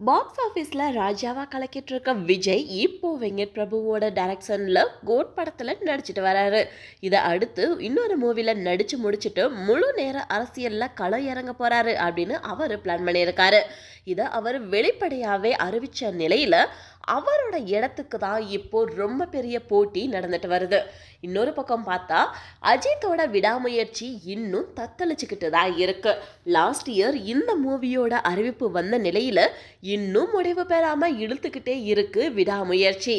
Box ஆஃபீஸில் ராஜாவாக கலக்கிட்டு இருக்க விஜய் இப்போ வெங்கட் பிரபுவோட டைரக்ஷனில் கோட் படத்தில் நடிச்சிட்டு வராரு. இதை அடுத்து இன்னொரு மூவியில் நடித்து முடிச்சிட்டு முழு நேர அரசியலில் களம் இறங்க போகிறாரு அப்படின்னு அவர் பிளான் பண்ணியிருக்காரு. இதை அவர் வெளிப்படையாகவே அறிவித்த நிலையில் அவரோட இடத்துக்கு தான் இப்போ ரொம்ப பெரிய போட்டி நடந்துட்டு வருது. இன்னொரு பக்கம் பார்த்தா அஜித்தோட விடாமுயற்சி இன்னும் தத்தளிச்சுக்கிட்டு தான் இருக்கு. லாஸ்ட் இயர் இந்த மூவியோட அறிவிப்பு வந்த நிலையில இன்னும் முடிவு பெறாம இழுத்துக்கிட்டே இருக்கு விடாமுயற்சி.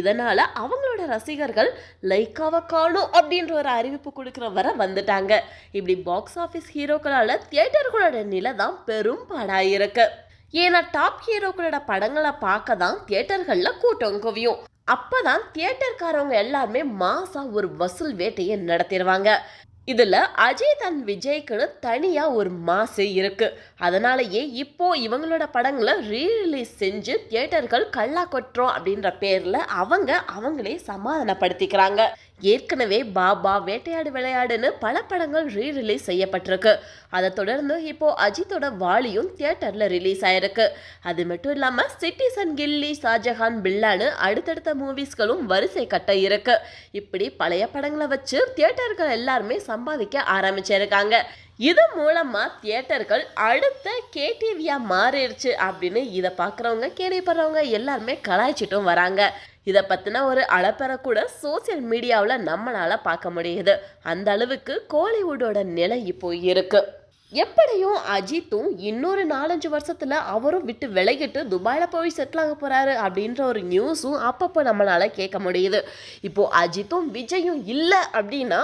இதனால அவங்களோட ரசிகர்கள் லைக்காவை காணும் அப்படின்ற ஒரு அறிவிப்பு கொடுக்குற வர வந்துட்டாங்க. இப்படி பாக்ஸ் ஆஃபீஸ் ஹீரோக்களால் தியேட்டர்களோட நிலை தான் பெரும் பாடாயிருக்கு ஏன்னா டாப் ஹீரோக்களோட படங்களை பார்க்க தான் தியேட்டர்களில் கூட்டம் குவியும். அப்பதான் தியேட்டர்காரவங்க எல்லாருமே மாசா ஒரு வசூல் வேட்டையை நடத்திடுவாங்க. இதுல அஜய் தன் விஜய்க்குன்னு தனியா ஒரு மாசு இருக்கு. அதனாலயே இப்போ இவங்களோட படங்களை ரீரிலீஸ் செஞ்சு தியேட்டர்கள் கல்லா கொட்டுறோம் அப்படின்ற பேர்ல அவங்க அவங்களே சமாதானப்படுத்திக்கிறாங்க. ஏற்கனவே பாபா வேட்டையாடு விளையாடுன்னு பல படங்கள் ரீ ரிலீஸ் செய்யப்பட்டிருக்கு. அதை தொடர்ந்து இப்போ அஜித்தோட வாலியும் தியேட்டரில் ரிலீஸ் ஆயிருக்கு. அது மட்டும் இல்லாமல் சிட்டிசன் கில்லி ஷாஜஹான் பில்லான்னு அடுத்தடுத்த மூவிஸ்களும் வரிசை கட்ட இருக்கு. இப்படி பழைய படங்களை வச்சு தியேட்டர்கள் எல்லாருமே சம்பாதிக்க ஆரம்பிச்சிருக்காங்க. இது மூலமா தியேட்டர்கள் அடுத்த கேடிவியா மாறிடுச்சு அப்படின்னு இதை பார்க்குறவங்க கேள்விப்படுறவங்க எல்லாருமே கலாய்ச்சிட்டும் வராங்க. இதை பற்றின ஒரு அளப்பெற கூட சோசியல் மீடியாவில் நம்மளால் பார்க்க முடியுது. அந்த அளவுக்கு கோலிவுட்டோட நிலை இப்போ இருக்குது எப்படியும் அஜித்தும் இன்னொரு நாலஞ்சு வருஷத்தில் அவரும் விட்டு விலகிட்டு துபாயில் போய் செட்டில் ஆக போகிறாரு அப்படின்ற ஒரு நியூஸும் அப்பப்போ நம்மளால கேட்க முடியுது. இப்போது அஜித்தும் விஜயும் இல்லை அப்படின்னா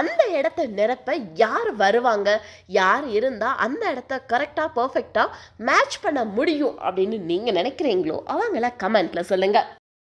அந்த இடத்த நிரப்ப யார் வருவாங்க? யார் இருந்தால் அந்த இடத்த கரெக்டாக பர்ஃபெக்டாக மேட்ச் பண்ண முடியும் அப்படின்னு நீங்கள் நினைக்கிறீங்களோ அவங்கள கமெண்ட்டில் சொல்லுங்கள்